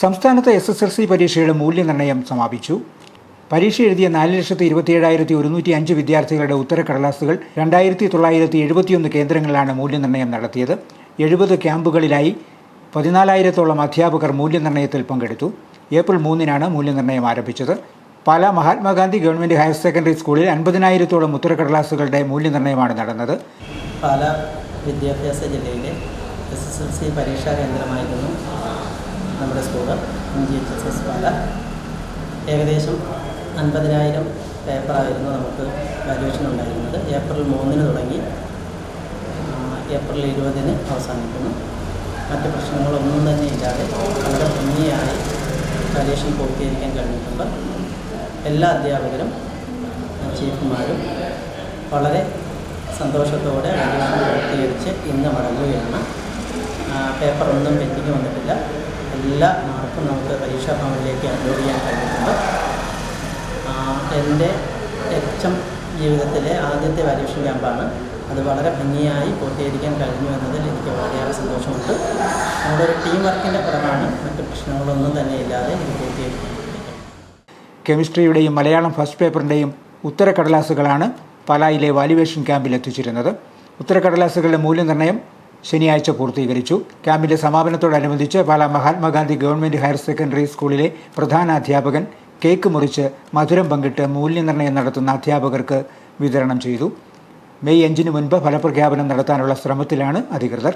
സംസ്ഥാനത്ത് S S L C പരീക്ഷയുടെ മൂല്യനിർണയം സമാപിച്ചു. പരീക്ഷ എഴുതിയ നാല് ലക്ഷത്തി ഇരുപത്തിയേഴായിരത്തി ഒരുന്നൂറ്റി അഞ്ച് വിദ്യാർത്ഥികളുടെ ഉത്തരക്കടലാസുകൾ രണ്ടായിരത്തി തൊള്ളായിരത്തി എഴുപത്തിയൊന്ന് കേന്ദ്രങ്ങളിലാണ് മൂല്യനിർണയം നടത്തിയത്. എഴുപത് ക്യാമ്പുകളിലായി പതിനാലായിരത്തോളം അധ്യാപകർ മൂല്യനിർണയത്തിൽ പങ്കെടുത്തു. ഏപ്രിൽ മൂന്നിനാണ് മൂല്യനിർണയം ആരംഭിച്ചത്. Pala Mahatma Gandhi government higher secondary സ്കൂളിൽ അൻപതിനായിരത്തോളം ഉത്തരക്കടലാസുകളുടെ മൂല്യനിർണയമാണ് നടന്നത്. പാല വിദ്യാഭ്യാസ ജില്ലയിലെ എസ് എസ് എൽ സി പരീക്ഷാ കേന്ദ്രമായിരുന്നു M G H S S Pala ഏകദേശം അൻപതിനായിരം പേപ്പറായിരുന്നു നമുക്ക് വാല്യുവേഷൻ ഉണ്ടായിരുന്നത്. ഏപ്രിൽ മൂന്നിന് തുടങ്ങി ഏപ്രിൽ ഇരുപതിന് അവസാനിക്കുന്നു. മറ്റ് പ്രശ്നങ്ങളൊന്നും തന്നെ ഇല്ലാതെ വളരെ ഭംഗിയായി വാല്യുവേഷൻ പൂർത്തീകരിക്കാൻ കഴിഞ്ഞിട്ടുണ്ട്. എല്ലാ അധ്യാപകരും ചീഫുമാരും വളരെ സന്തോഷത്തോടെ വാല്യുവേഷൻ പൂർത്തീകരിച്ച് ഇന്ന് മടങ്ങുകയാണ്. പേപ്പർ പേപ്പറൊന്നും പെൻഡിങ് വന്നിട്ടില്ല. എല്ലാ മാർക്കും നമുക്ക് പരീക്ഷാ ഭവനിലേക്ക് അപ്ലോഡ് ചെയ്യാൻ ആ, എന്റെ എച്ച് എം ജീവിതത്തിലെ ആദ്യത്തെ വാല്യൂഷൻ ക്യാമ്പാണ്. അത് വളരെ ഭംഗിയായി പൂർത്തീകരിക്കാൻ കഴിഞ്ഞു എന്നതിൽ എനിക്ക് വളരെയേറെ സന്തോഷമുണ്ട്. നമ്മുടെ ഒരു ടീം വർക്കിന്റെ പുറമാണ്. മറ്റ് പ്രശ്നങ്ങളൊന്നും തന്നെ ഇല്ലാതെ ഇത് പൂർത്തീകരിക്കാൻ കെമിസ്ട്രിയുടെയും മലയാളം ഫസ്റ്റ് പേപ്പറിന്റെയും ഉത്തരക്കടലാസുകളാണ് പലായിലെ വാലുവേഷൻ ക്യാമ്പിൽ എത്തിച്ചിരുന്നത്. ഉത്തരക്കടലാസുകളുടെ മൂല്യനിർണയം ശനിയാഴ്ച പൂർത്തീകരിച്ചു. ക്യാമ്പിന്റെ സമാപനത്തോടനുബന്ധിച്ച് Pala Mahatma Gandhi government higher secondary സ്കൂളിലെ പ്രധാന അധ്യാപകൻ കേക്ക് മുറിച്ച് മധുരം പങ്കിട്ട് മൂല്യനിർണയം നടത്തുന്ന അധ്യാപകർക്ക് വിതരണം ചെയ്തു. മെയ് അഞ്ചിന് മുൻപ് ഫലപ്രഖ്യാപനം നടത്താനുള്ള ശ്രമത്തിലാണ് അധികൃതർ.